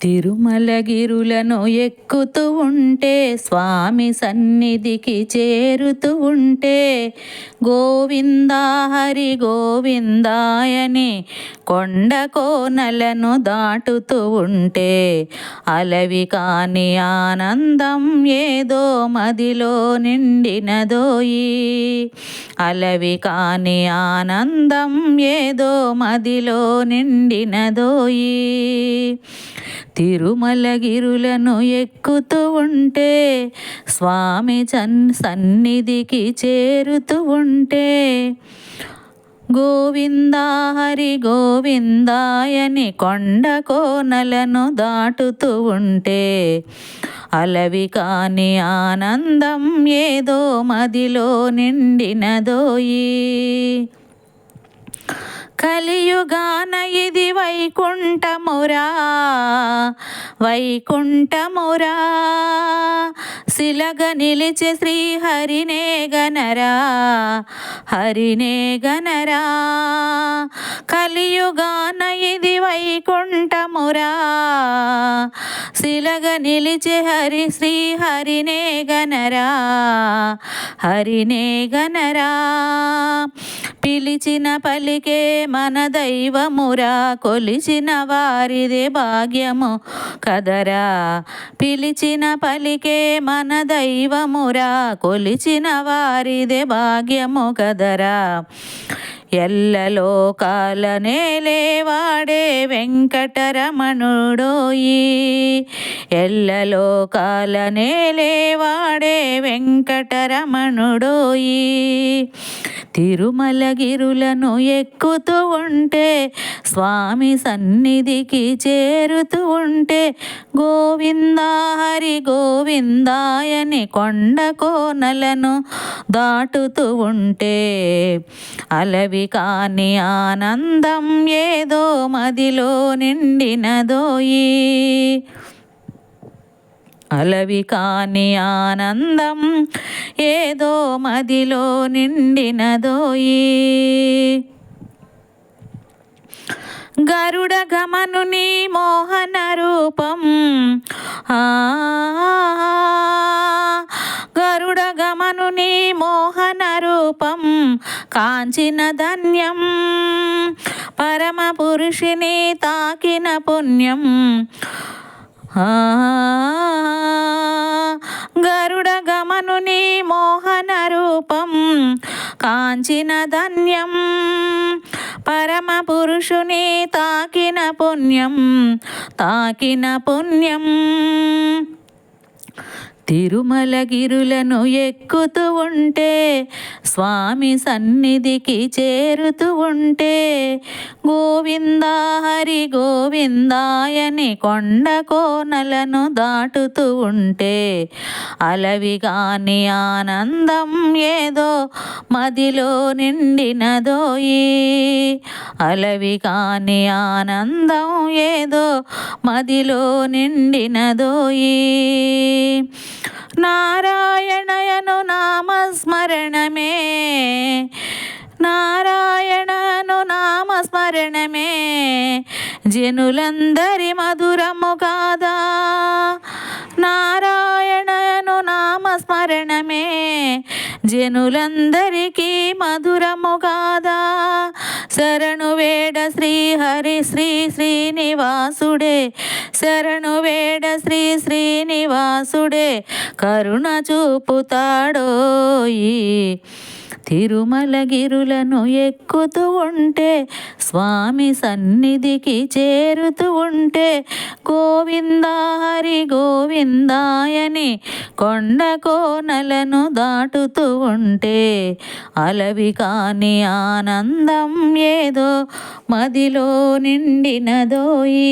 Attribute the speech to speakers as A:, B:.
A: తిరుమలగిరులను ఎక్కుతూ ఉంటే స్వామి సన్నిధికి చేరుతూ ఉంటే గోవిందా హరి గోవిందాయని కొండ కోనలను దాటుతూ ఉంటే అలవి కాని ఆనందం ఏదో మదిలో నిండినదోయి అలవి కాని ఆనందం ఏదో మదిలో నిండినదోయి తిరుమలగిరులను ఎక్కుతూ ఉంటే స్వామి చన్ సన్నిధికి చేరుతూ ఉంటే గోవిందా హరి గోవిందాయని కొండ కోనలను దాటుతూ ఉంటే అలవి కాని ఆనందం ఏదో మదిలో నిండినదోయి కలియుగాన ఇది వైకుంఠమురా. వైకుంఠమురా. శిలగ నిలిచి శ్రీహరినే గనరా హరినే గనరా కలియుగాన ఇది వైకుంఠమురా. శిలగ నిలిచి హరి శ్రీహరినే గనరా హరినే గనరా పిలిచిన పలికే మన దైవమురా కొలిచిన వారిదే భాగ్యము కదరా. పిలిచిన పలికే మన దైవమురా కొలిచిన వారిదే భాగ్యము కదరా. ఎల్లలోకాలనే లేవాడే వెంకటరమణుడోయి. ఎల్లలోకాలనే లేవాడే వెంకటరమణుడోయి. తిరుమలగిరులను ఎక్కుతూ ఉంటే స్వామి సన్నిధికి చేరుతూ ఉంటే గోవిందా హరి గోవిందాయని కొండ కోనలను దాటుతూ ఉంటే అలవి కాని ఆనందం ఏదో మదిలో నిండినదోయి అలవి కాని ఆనందం ఏదో మదిలో నిండినదోయి గరుడ గమనుని మోహన రూపం. ఆ. గరుడ గమనుని మోహన రూపం. కాంచిన ధన్యం పరమ పురుషిని తాకిన పుణ్యం. ఆ. కాంచిన ధన్యం. పరమ పురుషుని తాకిన పుణ్యం తాకిన పుణ్యం. తిరుమలగిరులను ఎక్కుతూ ఉంటే స్వామి సన్నిధికి చేరుతూ ఉంటే గోవింద హరి గోవిందాయని కొండ కోనలను దాటుతూ ఉంటే అలవిగాని ఆనందం ఏదో మదిలో నిండినదోయి అలవిగాని ఆనందం ఏదో మదిలో నిండినదోయి నారాయణయను నామస్మరణమే. నారాయణను నామస్మరణమే. జనులందరి మధురము కాదా. నారాయణను నామస్మరణమే. జనులందరికీ మధురము కాదా. శరణు వేడ శ్రీహరి శ్రీ శ్రీనివాసుడే. శరణు వేడ శ్రీ శ్రీనివాసుడే కరుణ చూపుతాడోయి తిరుమలగిరులను ఎక్కుతూ ఉంటే స్వామి సన్నిధికి చేరుతూ ఉంటే గోవిందా హరి గోవిందాయని కొండ కోనలను దాటుతూ ఉంటే అలవి కాని ఆనందం ఏదో మదిలో నిండినదోయి